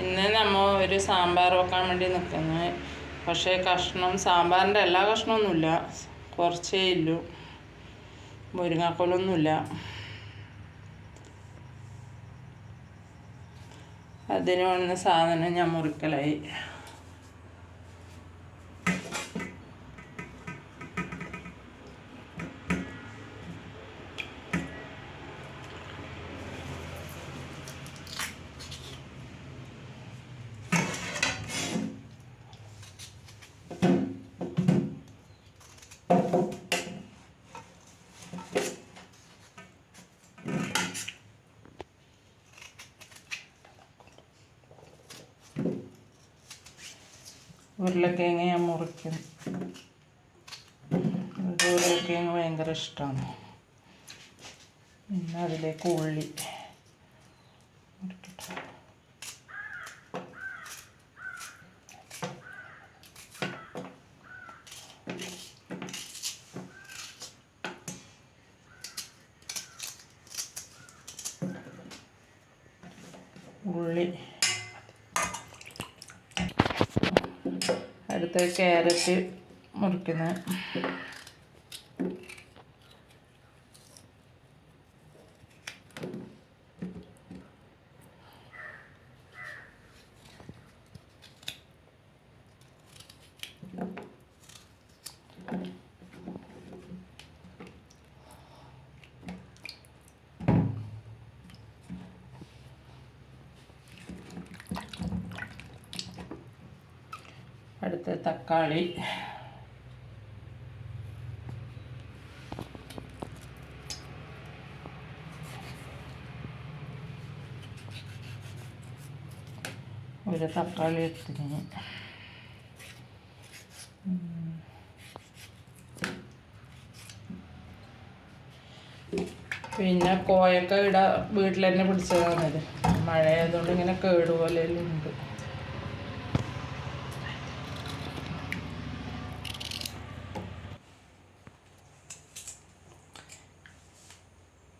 ഇന്ന് നമ്മൾ ഒരു സാമ്പാർ വെക്കാൻ വേണ്ടി നിൽക്കുന്നത് പക്ഷേ കഷ്ണം സാമ്പാറിന്റെ എല്ലാ കഷ്ണമൊന്നുമില്ല. കുറച്ചേ ഇല്ലു മുരിങ്ങാക്കോലൊന്നുമില്ല. അതിന് വേണ്ട സാധനം ഞാൻ മുറിക്കലായി. ഉരുളക്കിഴങ്ങ് ഞാൻ മുറിക്കും. എനിക്ക് ഉരുളക്കിഴങ്ങ് ഭയങ്കര ഇഷ്ടമാണ് പിന്നെ അതിലേക്ക് ഉള്ളി ഉള്ളി അടുത്ത ക്യാരറ്റ് മുറിക്കുന്നത്. അടുത്ത തക്കാളി. ഒരു തക്കാളി എടുത്തിന് പിന്നെ കോയൊക്കെ ഇട വീട്ടിൽ തന്നെ പിടിച്ചതാണിത് മഴയായതുകൊണ്ട് ഇങ്ങനെ കേടുപോലെ ഉണ്ട്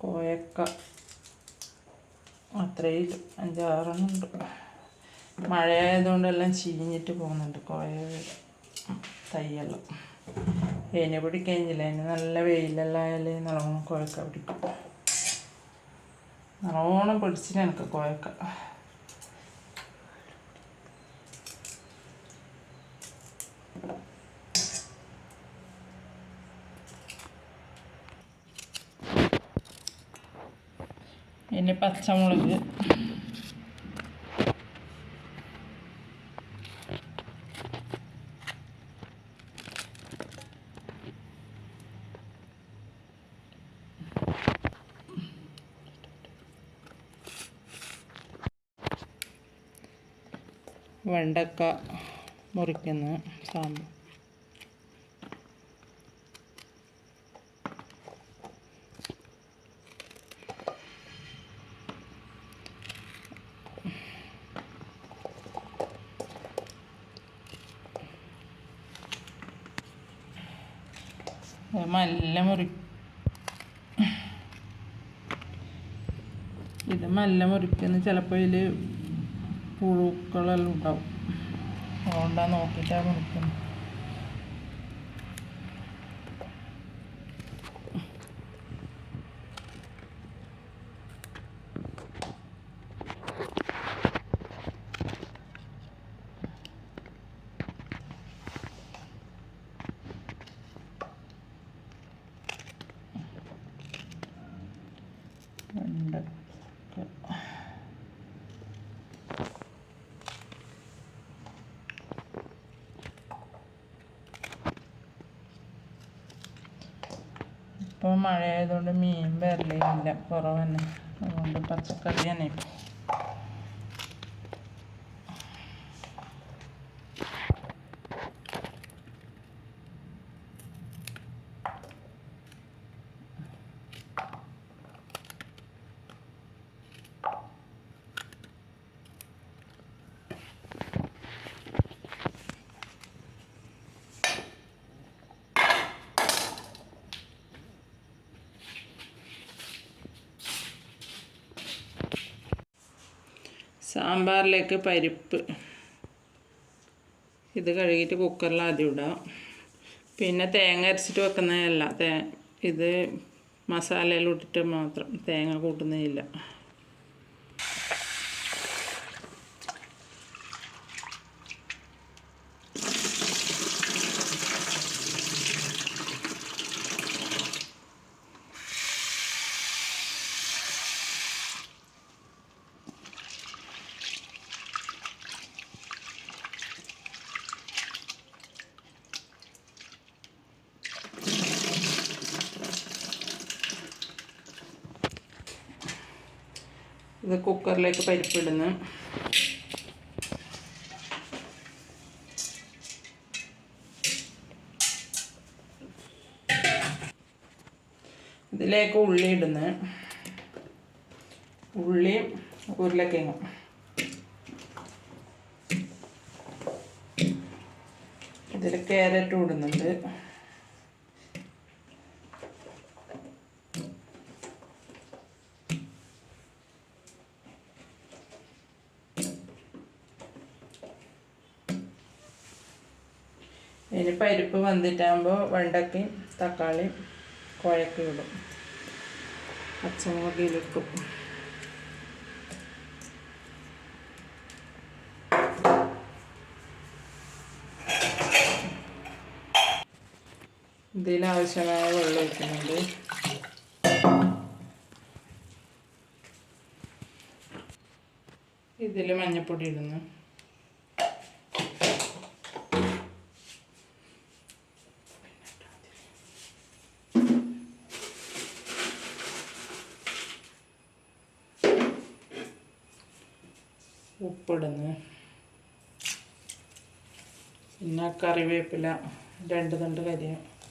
കോയക്ക അത്രയും അഞ്ചാറെണ്ണുണ്ട് മഴയായതുകൊണ്ട് എല്ലാം ചീഞ്ഞിട്ട് പോകുന്നുണ്ട്. കുറേ തൈയെല്ലാം അതിനെ പിടിക്കഴിഞ്ഞില്ല? അതിന് നല്ല വെയിലെല്ലാം ആയാലേ നല്ലോണം കുഴക്ക പിടിക്കും. നല്ലോണം പിടിച്ചിട്ട് എനിക്ക് കുഴക്ക. ഇനി പച്ചമുളക്. വെണ്ടക്ക മുറിക്കുന്ന സാമ്പാർ മല്ല മുറി. ഇത് നല്ല മുറിക്കുന്ന. ചിലപ്പോൾ ഇതിൽ പുഴുക്കളെല്ലാം ഉണ്ടാവും. അതുകൊണ്ടാണ് നോക്കിയിട്ടാണ് മുറിക്കുന്നത് വെണ്ടക്ക ഇപ്പോൾ മഴയായതുകൊണ്ട് മീൻ വരലില്ല. കുറവ് തന്നെ അതുകൊണ്ട് പച്ചക്കറി തന്നെ സാമ്പാറിലേക്ക് പരിപ്പ്. ഇത് കഴുകിയിട്ട് കുക്കറിൽ ആദ്യം ഇടാം. പിന്നെ തേങ്ങ അരച്ചിട്ട് വെക്കുന്നതല്ല. തേ ഇത് മസാലയിൽ ഇട്ടിട്ട് മാത്രം തേങ്ങ കൂട്ടുന്നതില്ല. ഇത് കുക്കറിലേക്ക് പരിപ്പിടുന്നു. ഇതിലേക്ക് ഉള്ളി ഇടുന്നു. ഉള്ളിയും ഉരുളക്കിഴങ്ങും. ഇതിൽ ക്യാരറ്റും ഇടുന്നുണ്ട് ഇനി പരിപ്പ് വന്നിട്ടാകുമ്പോൾ വെണ്ടയ്ക്കയും തക്കാളിയും കുഴക്കി ഇടും. പച്ചമുളകിലിട്ടു ഇതിനാവശ്യമായ വെള്ളം ഒഴിക്കുന്നുണ്ട്. ഇതിൽ മഞ്ഞൾപ്പൊടി ഇടുന്നു. ഉപ്പിടുന്നു. പിന്നെ കറിവേപ്പില രണ്ട് തണ്ട് കരി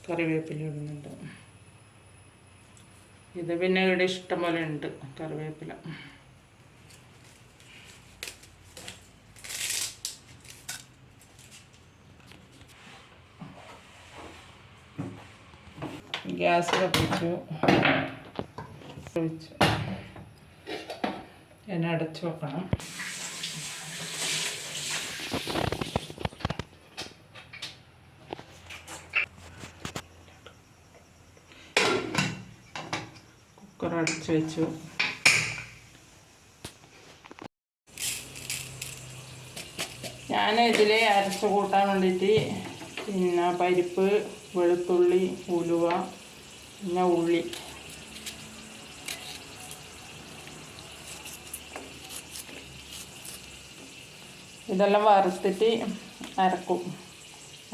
കറിവേപ്പില ഇടുന്നുണ്ട്. ഇത് പിന്നെ ഇവിടെ ഇഷ്ടം പോലെ ഉണ്ട് കറിവേപ്പില. ഗ്യാസ് കത്തിച്ചു ഒഴിച്ചു എന്നെ അടച്ചു വെക്കണം. കുക്കർ അടച്ച് വെച്ചു. ഞാൻ ഇതിൽ അരച്ച് കൂട്ടാൻ വേണ്ടിയിട്ട് പിന്നെ പരിപ്പ് വെളുത്തുള്ളി ഉലുവ പിന്നെ ഉള്ളി. ഇതെല്ലാം വറുത്തിട്ട് അരക്കും.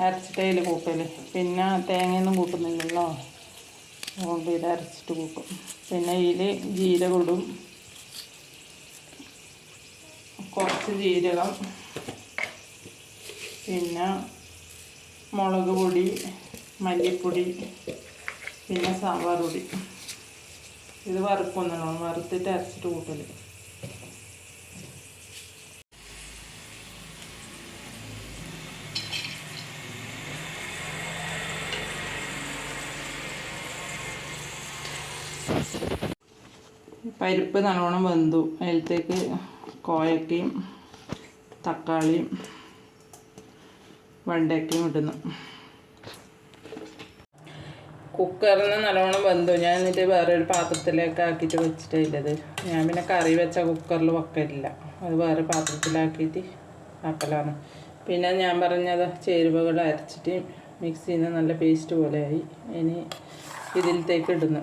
അരച്ചിട്ടേൽ കൂട്ടൽ. പിന്നെ തേങ്ങയൊന്നും കൂട്ടുന്നില്ലല്ലോ. അതുകൊണ്ട് ഇത് അരച്ചിട്ട് കൂട്ടും പിന്നെ ഇതിൽ ജീരകം കുറച്ച് ജീരകം. പിന്നെ മുളക് പൊടി മല്ലിപ്പൊടി പിന്നെ സാമ്പാർ പൊടി. ഇത് വറുക്കൊന്നല്ലോ വറുത്തിട്ട് അരച്ചിട്ട് കൂട്ടൽ പരിപ്പ് നല്ലോണം വെന്തു. അതിലത്തേക്ക് കോയക്കയും തക്കാളിയും വെണ്ടയ്ക്കയും ഇടുന്നു. കുക്കറിൽ നല്ലോണം വെന്തു. ഞാൻ എന്നിട്ട് വേറെ ഒരു പാത്രത്തിലേക്ക് ആക്കിയിട്ട് വെച്ചിട്ടില്ലത് ഞാൻ പിന്നെ കറി വെച്ച കുക്കറിൽ വെക്കലില്ല. അത് വേറെ പാത്രത്തിലാക്കിയിട്ട് ആക്കലാണ്. പിന്നെ ഞാൻ പറഞ്ഞത് ചേരുവകൾ അരച്ചിട്ട് മിക്സിയിൽ നല്ല പേസ്റ്റ് പോലെയായി ഇനി ഇതിലത്തേക്ക് ഇടുന്നു.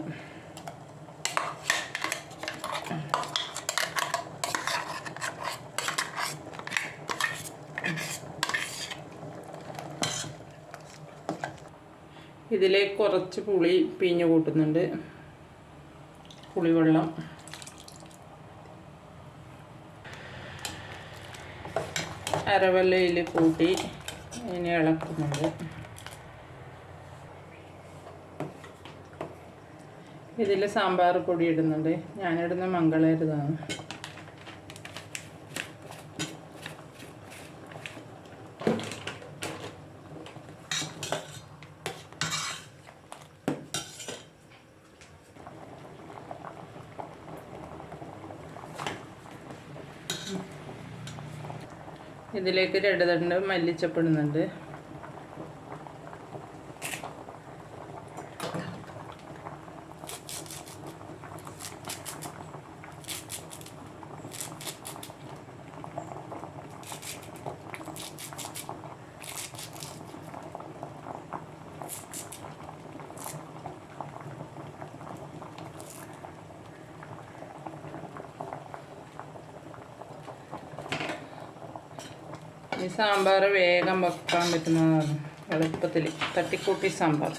ഇതിലേക്ക് കുറച്ച് പുളി പിഞ്ഞ് കൂട്ടുന്നുണ്ട്. പുളിവെള്ളം. അരവല്ലയിൽ കൂട്ടി ഇനി ഇളക്കുന്നുണ്ട്. ഇതിൽ സാമ്പാർ പൊടി ഇടുന്നുണ്ട്. ഞാനിടുന്ന മംഗളരുതാണ്. ഇതിലേക്ക് രണ്ട് തണ്ട് മല്ലിച്ചപ്പിടുന്നുണ്ട് ഈ സാമ്പാർ വേഗം വെക്കാൻ പറ്റുന്നതാണ്. എളുപ്പത്തിൽ തട്ടിക്കൂട്ടി സാമ്പാർ.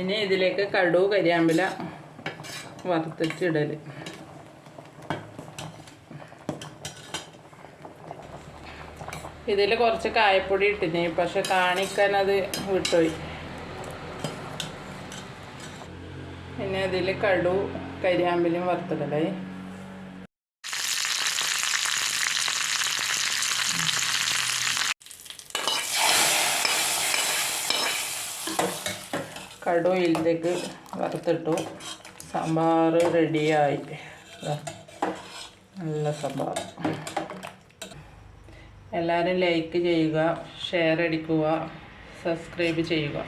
ഇനി ഇതിലേക്ക് കടു കരിയാമ്പില വറുത്തിട്ടിടൽ ഇതിൽ കുറച്ച് കായപ്പൊടി ഇട്ടിന് പക്ഷെ കാണിക്കാൻ അത് വിട്ടുപോയി. പിന്നെ ഇതിൽ കടു കരിയാമ്പിലും വറുത്തിടലേ. കടു ഇതിലേക്ക് വറുത്തിട്ടു. സാമ്പാർ റെഡിയായി. നല്ല സാമ്പാർ. എല്ലാവരും ലൈക്ക് ചെയ്യുക ഷെയർ അടിക്കുക സബ്സ്ക്രൈബ് ചെയ്യുക.